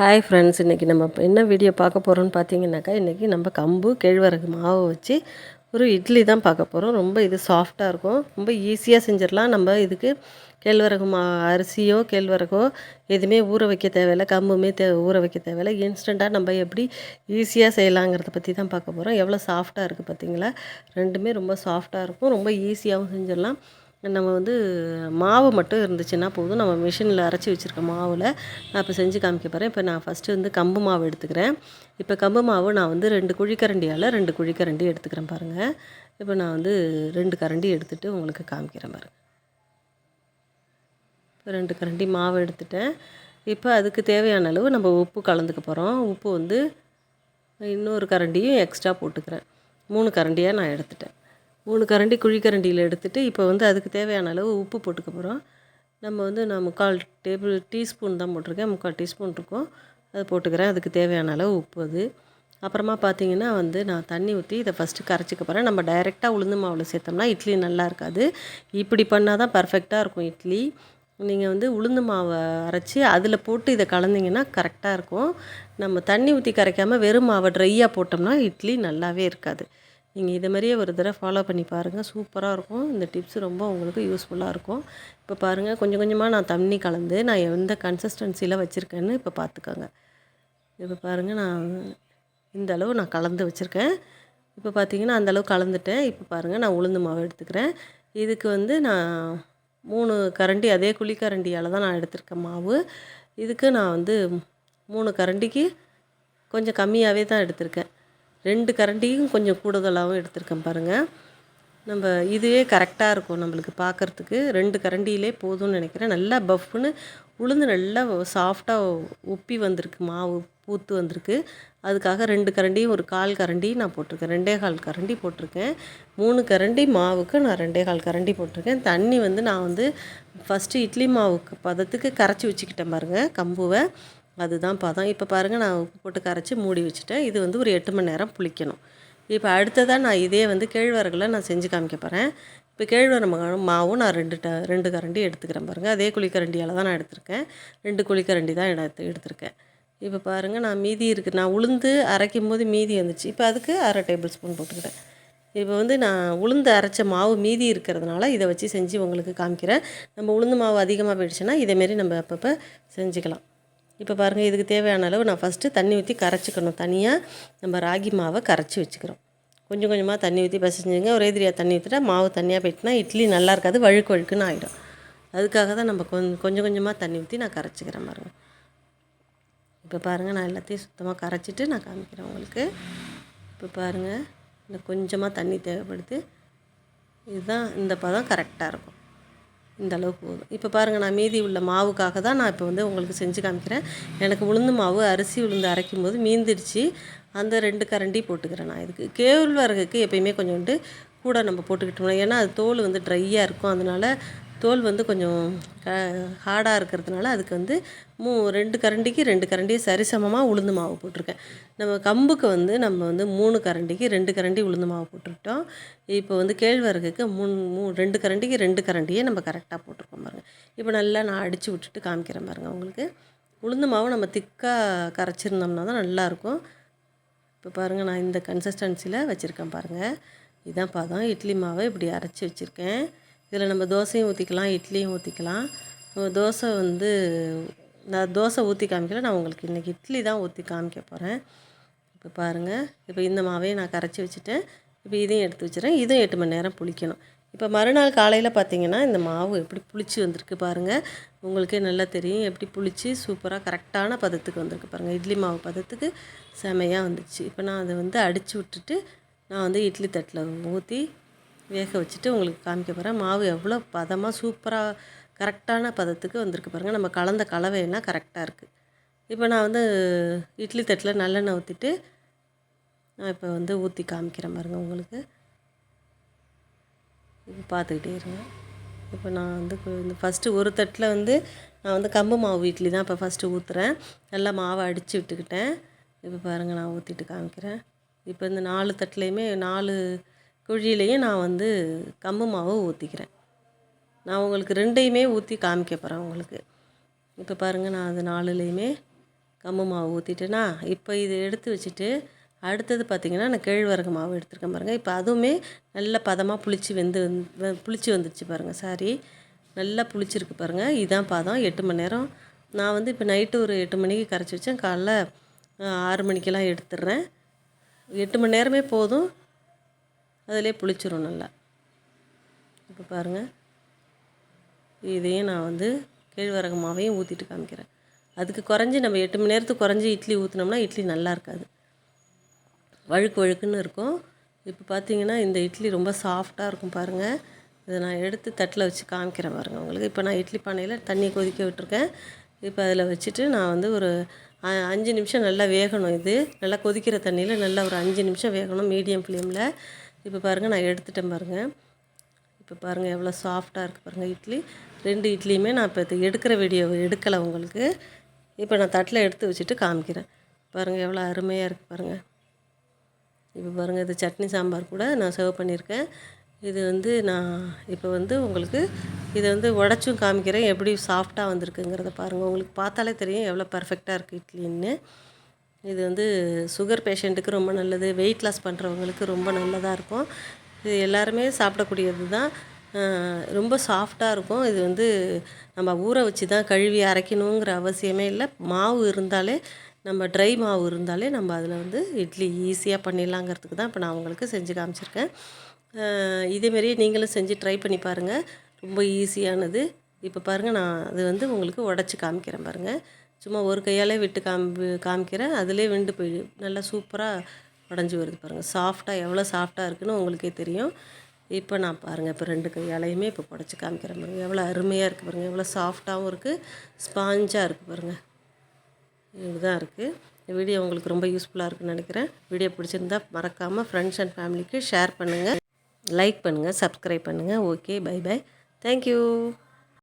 Hi friends இன்றைக்கி நம்ம என்ன வீடியோ பார்க்க போகிறோம்னு பார்த்தீங்கன்னாக்கா இன்றைக்கி நம்ம கம்பு கேழ்வரகு மாவு வச்சு ஒரு இட்லி தான் பார்க்க போகிறோம் ரொம்ப இது சாஃப்டாக இருக்கும். ரொம்ப ஈஸியாக செஞ்சிடலாம். நம்ம இதுக்கு கேழ்வரகு மா அரிசியோ கேழ்வரகோ எதுவுமே ஊற வைக்க தேவையில்ல. கம்புமே தே ஊற வைக்க தேவையில்ல. இன்ஸ்டண்ட்டாக நம்ம எப்படி ஈஸியாக செய்யலாங்கிறத பற்றி தான் பார்க்க போகிறோம் எவ்வளோ சாஃப்டாக இருக்குது பார்த்தீங்களா? ரெண்டுமே ரொம்ப சாஃப்டாக இருக்கும். ரொம்ப ஈஸியாகவும் செஞ்சிடலாம். நம்ம வந்து மாவு மட்டும் இருந்துச்சுன்னா போதும். நம்ம மிஷினில் அரைச்சி வச்சுருக்க மாவில் நான் இப்போ செஞ்சு காமிக்க போகிறேன் இப்போ நான் ஃபஸ்ட்டு வந்து கம்பு மாவு எடுத்துக்கிறேன். இப்போ கம்பு மாவு நான் வந்து ரெண்டு குழிக்கரண்டியால் ரெண்டு குழிக்கரண்டி எடுத்துக்கிறேன் பாருங்கள் இப்போ நான் வந்து ரெண்டு கரண்டி எடுத்துகிட்டு உங்களுக்கு காமிக்கிறேன் பாருங்கள் இப்போ ரெண்டு கரண்டி மாவு எடுத்துட்டேன். இப்போ அதுக்கு தேவையான அளவு நம்ம உப்பு கலந்துக்க போகிறோம் உப்பு வந்து இன்னொரு கரண்டியும் எக்ஸ்ட்ரா போட்டுக்கிறேன். மூணு கரண்டியாக நான் எடுத்துட்டேன். மூணு கரண்டி குழிக்கரண்டியில் எடுத்துகிட்டு இப்போ வந்து அதுக்கு தேவையான அளவு உப்பு போட்டுக்க போகிறோம் நம்ம வந்து நான் முக்கால் டேபிள் டீஸ்பூன் தான் போட்டிருக்கேன். முக்கால் டீஸ்பூன் இருக்கும். அது போட்டுக்கிறேன். அதுக்கு தேவையான அளவு உப்பு அது. அப்புறமா பார்த்தீங்கன்னா வந்து நான் தண்ணி ஊற்றி இதை ஃபஸ்ட்டு கரைச்சிக்க போகிறேன் நம்ம டைரெக்டாக உளுந்து மாவில் சேர்த்தோம்னா இட்லி நல்லா இருக்காது. இப்படி பண்ணால் தான் பர்ஃபெக்டாக இருக்கும் இட்லி. நீங்கள் வந்து உளுந்து மாவை அரைச்சி அதில் போட்டு இதை கலந்திங்கன்னா கரெக்டாக இருக்கும். நம்ம தண்ணி ஊற்றி கரைக்காமல் வெறும் மாவை ட்ரையாக போட்டோம்னா இட்லி நல்லாவே இருக்காது. நீங்கள் இதை மாதிரியே ஒரு தடவை ஃபாலோ பண்ணி பாருங்கள் சூப்பராக இருக்கும். இந்த டிப்ஸ் ரொம்ப உங்களுக்கு யூஸ்ஃபுல்லாக இருக்கும். இப்போ பாருங்கள் கொஞ்சம் கொஞ்சமாக நான் தண்ணி கலந்து நான் எந்த கன்சிஸ்டன்சியில் வச்சுருக்கேன்னு இப்போ பார்த்துக்கோங்க இப்போ பாருங்கள் நான் இந்த அளவு நான் கலந்து வச்சுருக்கேன். இப்போ பார்த்தீங்கன்னா அந்தளவு கலந்துட்டேன். இப்போ பாருங்கள் நான் உளுந்து மாவு எடுத்துக்கிறேன். இதுக்கு வந்து நான் மூணு கரண்டி அதே குழிக்கரண்டியால் தான் நான் எடுத்திருக்கேன் மாவு. இதுக்கு நான் வந்து மூணு கரண்டிக்கு கொஞ்சம் கம்மியாகவே தான் எடுத்திருக்கேன். ரெண்டு கரண்டியும் கொஞ்சம் கூடுதலாகவும் எடுத்திருக்கேன் பாருங்கள் நம்ம இதுவே கரெக்டாக இருக்கும் நம்மளுக்கு பார்க்குறதுக்கு. ரெண்டு கரண்டியிலே போதும்னு நினைக்கிறேன். நல்லா பஃப்னு உளுந்து நல்லா சாஃப்டாக உப்பி வந்திருக்கு மாவு பூத்து வந்திருக்கு. அதுக்காக ரெண்டு கரண்டியும் ஒரு கால் கரண்டி நான் போட்டிருக்கேன். ரெண்டே கால் கரண்டி போட்டிருக்கேன். மூணு கரண்டி மாவுக்கு நான் ரெண்டே கால் கரண்டி போட்டிருக்கேன். தண்ணி வந்து நான் வந்து ஃபஸ்ட்டு இட்லி மாவுக்கு பதத்துக்கு கரைச்சி வச்சுக்கிட்டேன் பாருங்கள் கம்புவை. அதுதான் பதம். இப்போ பாருங்கள் நான் உப்பு போட்டு கரைச்சி மூடி வச்சுட்டேன். இது வந்து ஒரு எட்டு மணி நேரம் புளிக்கணும். இப்போ அடுத்ததாக நான் இதே வந்து கேழ்வரகில் நான் செஞ்சு காமிக்க போகிறேன் இப்போ கேழ்வரகு மாவும் நான் ரெண்டு ட ரெண்டு கரண்டி எடுத்துக்கிறேன் பாருங்கள் அதே குழிக்கரண்டியால் தான் நான் எடுத்திருக்கேன். ரெண்டு குழிக்கரண்டி தான் எடுத்து எடுத்திருக்கேன். இப்போ பாருங்கள் நான் மீதி இருக்குது நான் உளுந்து அரைக்கும் போது மீதி வந்துச்சு. இப்போ அதுக்கு அரை டேபிள் ஸ்பூன் போட்டுக்கிட்டேன். இப்போ வந்து நான் உளுந்து அரைச்ச மாவு மீதி இருக்கிறதுனால இதை வச்சு செஞ்சு உங்களுக்கு காமிக்கிறேன். நம்ம உளுந்து மாவு அதிகமாக போயிடுச்சுன்னா இதேமாரி நம்ம அப்பப்போ செஞ்சுக்கலாம். இப்போ பாருங்கள் இதுக்கு தேவையான அளவு நான் ஃபஸ்ட்டு தண்ணி ஊற்றி கரைச்சிக்கணும். தனியாக நம்ம ராகி மாவை கரைச்சி வச்சுக்கிறோம். கொஞ்சம் கொஞ்சமாக தண்ணி ஊற்றி பசைஞ்சுங்க. ஒரே திரியாக தண்ணி ஊற்றிட்டா மாவு தண்ணியாக போயிட்டுனா இட்லி நல்லா இருக்காது வழுக்கு வழுக்குன்னு ஆகிடும் அதுக்காக தான் நம்ம கொஞ்சம் கொஞ்சம் கொஞ்சமாக தண்ணி ஊற்றி நான் கரைச்சிக்கிறேன் பாருங்கள் இப்போ பாருங்கள் நான் எல்லாத்தையும் சுத்தமாக கரைச்சிட்டு நான் காமிக்கிறேன் உங்களுக்கு. இப்போ பாருங்கள் இந்த கொஞ்சமாக தண்ணி தேவைப்படுது. இதுதான் இந்த பதம் கரெக்டாக இருக்கும். இந்த அளவுக்கு போதும் இப்போ பாருங்கள் நான் மீதி உள்ள மாவுக்காக தான் நான் இப்போ வந்து உங்களுக்கு செஞ்சு காமிக்கிறேன். எனக்கு உளுந்து மாவு அரிசி உளுந்து அரைக்கும் போது மீந்துடுச்சு. அந்த ரெண்டு கரண்டி போட்டுக்கிறேன் நான் இதுக்கு. கேழ்வரகுக்கு எப்பயுமே கொஞ்சோண்டு கூட நம்ம போட்டுக்கிட்டோம்னா ஏன்னா அது தோல் வந்து ட்ரையாக இருக்கும். அதனால தோல் வந்து கொஞ்சம் ஹார்டாக இருக்கிறதுனால அதுக்கு வந்து மூ ரெண்டு கரண்டிக்கு ரெண்டு கரண்டி சரிசமமாக உளுந்து மாவு போட்டிருக்கேன். நம்ம கம்புக்கு வந்து நம்ம வந்து மூணு கரண்டிக்கு ரெண்டு கரண்டி உளுந்து மாவு போட்டுட்டோம் இப்போ வந்து கேழ்வரகுக்கு மூணு மூ ரெண்டு கரண்டிக்கு ரெண்டு கரண்டியே நம்ம கரெக்டாக போட்டிருக்கோம் பாருங்கள் இப்போ நல்லா நான் அடித்து விட்டுட்டு காமிக்கிறேன் பாருங்கள் உங்களுக்கு. உளுந்து மாவு நம்ம திக்காக கரைச்சிருந்தோம்னா தான் நல்லாயிருக்கும். இப்போ பாருங்கள் நான் இந்த கன்சிஸ்டன்சியில் வச்சுருக்கேன் பாருங்கள் இதான் பாதம் இட்லி மாவை இப்படி அரைச்சி வச்சுருக்கேன். இதில் நம்ம தோசையும் ஊற்றிக்கலாம் இட்லியும் ஊற்றிக்கலாம். தோசை வந்து நான் தோசை ஊற்றி காமிக்கல நான் உங்களுக்கு இன்றைக்கி இட்லி தான் ஊற்றி காமிக்க போகிறேன் இப்போ பாருங்கள் இப்போ இந்த மாவையும் நான் கரைச்சி வச்சுட்டேன். இப்போ இதையும் எடுத்து வச்சுறேன். இதுவும் எட்டு மணி நேரம் புளிக்கணும். இப்போ மறுநாள் காலையில் பார்த்தீங்கன்னா இந்த மாவு எப்படி புளிச்சு வந்திருக்கு பாருங்கள் உங்களுக்கே நல்லா தெரியும் எப்படி புளிச்சு சூப்பராக கரெக்டான பதத்துக்கு வந்திருக்கு பாருங்கள் இட்லி மாவு பதத்துக்கு செமையாக வந்துச்சு. இப்போ நான் அதை வந்து அடித்து விட்டுட்டு நான் வந்து இட்லி தட்டில் ஊற்றி வேக வச்சுட்டு உங்களுக்கு காமிக்க போகிறேன் மாவு எவ்வளோ பதமாக சூப்பராக கரெக்டான பதத்துக்கு வந்திருக்கு பாருங்கள் நம்ம கலந்த கலவையெல்லாம் கரெக்டாக இருக்குது இப்போ நான் வந்து இட்லி தட்டில் நல்லெண்ணெய் ஊற்றிட்டு நான் இப்போ வந்து ஊற்றி காமிக்கிறேன் பாருங்கள் உங்களுக்கு. இப்போ பார்த்துக்கிட்டே இருங்க. இப்போ நான் வந்து இந்த ஃபஸ்ட்டு ஒரு தட்டில் வந்து நான் வந்து கம்பு மாவு இட்லி தான் இப்போ ஃபஸ்ட்டு ஊற்றுறேன் நல்லா மாவை அடித்து விட்டுக்கிட்டேன். இப்போ பாருங்கள் நான் ஊற்றிட்டு காமிக்கிறேன். இப்போ இந்த நாலு தட்டுலேயுமே நாலு குழியிலையும் நான் வந்து கம்பு மாவு ஊற்றிக்கிறேன் நான் உங்களுக்கு ரெண்டையுமே ஊற்றி காமிக்க போகிறேன் உங்களுக்கு. இப்போ பாருங்கள் நான் அது நாலுலேயுமே கம்பு மாவு ஊற்றிட்டேன்னா இப்போ இது எடுத்து வச்சுட்டு அடுத்தது பார்த்திங்கன்னா நான் கேழ்வரகு மாவு எடுத்துருக்கேன் பாருங்கள் இப்போ அதுவுமே நல்ல பதமாக புளிச்சு வெந்து வந்து புளிச்சு வந்துடுச்சு பாருங்கள் சாரி. நல்லா புளிச்சிருக்கு பாருங்கள் இதான் பதம். எட்டு மணி நேரம். நான் வந்து இப்போ நைட்டு ஒரு எட்டு மணிக்கு கரைச்சி வச்சேன். காலைல ஆறு மணிக்கெல்லாம் எடுத்துடுறேன். எட்டு மணி நேரமே போதும். அதிலே புளிச்சிரும் நல்லா. இப்போ பாருங்கள் இதையும் நான் வந்து கேழ்வரகு மாவையும் ஊற்றிட்டு காமிக்கிறேன். அதுக்கு குறைஞ்சி நம்ம எட்டு மணி நேரத்துக்கு குறைஞ்சி இட்லி ஊற்றினோம்னா இட்லி நல்லா இருக்காது. வழுக்கு வழுக்குன்னு இருக்கும். இப்போ பார்த்தீங்கன்னா இந்த இட்லி ரொம்ப சாஃப்டாக இருக்கும் பாருங்கள் இதை நான் எடுத்து தட்டில் வச்சு காமிக்கிறேன் பாருங்கள் உங்களுக்கு. இப்போ நான் இட்லி பானையில் தண்ணி கொதிக்க விட்டுருக்கேன். இப்போ அதில் வச்சுட்டு நான் வந்து ஒரு அ- அஞ்சு நிமிஷம் நல்லா வேகணும் இது. நல்லா கொதிக்கிற தண்ணியில் நல்லா ஒரு அஞ்சு நிமிஷம் வேகணும் மீடியம் ஃப்ளேமில். இப்போ பாருங்கள் நான் எடுத்துட்டேன் பாருங்கள் இப்போ பாருங்கள் எவ்வளோ சாஃப்டாக இருக்குது பாருங்கள் இட்லி. ரெண்டு இட்லியுமே நான் இப்போ இது எடுக்கிற வீடியோ எடுக்கலை உங்களுக்கு. இப்போ நான் தட்டில் எடுத்து வச்சுட்டு காமிக்கிறேன். பாருங்கள் எவ்வளோ அருமையாக இருக்குது பாருங்கள் இப்போ பாருங்கள் இது சட்னி சாம்பார் கூட நான் சர்வ் பண்ணியிருக்கேன். இது வந்து நான் இப்போ வந்து உங்களுக்கு இதை வந்து உடச்சும் காமிக்கிறேன் எப்படி சாஃப்டாக வந்திருக்குங்கிறத பாருங்கள் உங்களுக்கு பார்த்தாலே தெரியும் எவ்வளோ பர்ஃபெக்டாக இருக்குது இட்லின்னு. இது வந்து சுகர் பேஷண்ட்டுக்கு ரொம்ப நல்லது வெயிட் லாஸ் பண்ணுறவங்களுக்கு ரொம்ப நல்லதாக இருக்கும். இது எல்லாருமே சாப்பிடக்கூடியது தான். ரொம்ப சாஃப்டாக இருக்கும். இது வந்து நம்ம ஊற வச்சு தான் கழுவி அரைக்கணுங்கிற அவசியமே இல்லை. மாவு இருந்தாலே நம்ம ட்ரை மாவு இருந்தாலே நம்ம அதில் வந்து இட்லி ஈஸியாக பண்ணிடலாங்கிறதுக்கு தான் இப்போ நான் உங்களுக்கு செஞ்சு காமிச்சிருக்கேன். அஹ் இதேமாரி நீங்களும் செஞ்சு ட்ரை பண்ணி பாருங்கள் ரொம்ப ஈஸியானது இப்போ பாருங்கள் நான் அது வந்து உங்களுக்கு உடச்சி காமிக்கிறேன் பாருங்கள் சும்மா ஒரு கையாலே விட்டு காமி காமிக்கிறேன் அதிலே விண்டு போய் நல்லா சூப்பராக உடஞ்சி வருது பாருங்கள் சாஃப்டாக எவ்வளோ சாஃப்டாக இருக்குன்னு உங்களுக்கே தெரியும். இப்போ நான் பாருங்கள் இப்போ ரெண்டு கையாலையுமே இப்போ உடச்சி காமிக்கிறேன் பாருங்கள் எவ்வளோ அருமையாக இருக்குது பாருங்கள் எவ்வளோ சாஃப்டாகவும் இருக்குது ஸ்பாஞ்சாக இருக்குது பாருங்கள் இதுதான் இருக்குது இந்த வீடியோ உங்களுக்கு ரொம்ப யூஸ்ஃபுல்லாக இருக்குன்னு நினைக்கிறேன். வீடியோ பிடிச்சிருந்தா மறக்காமல் ஃப்ரெண்ட்ஸ் அண்ட் ஃபேமிலிக்கு ஷேர் பண்ணுங்கள் லைக் பண்ணுங்கள் சப்ஸ்கிரைப் பண்ணுங்கள் okay bye bye thank you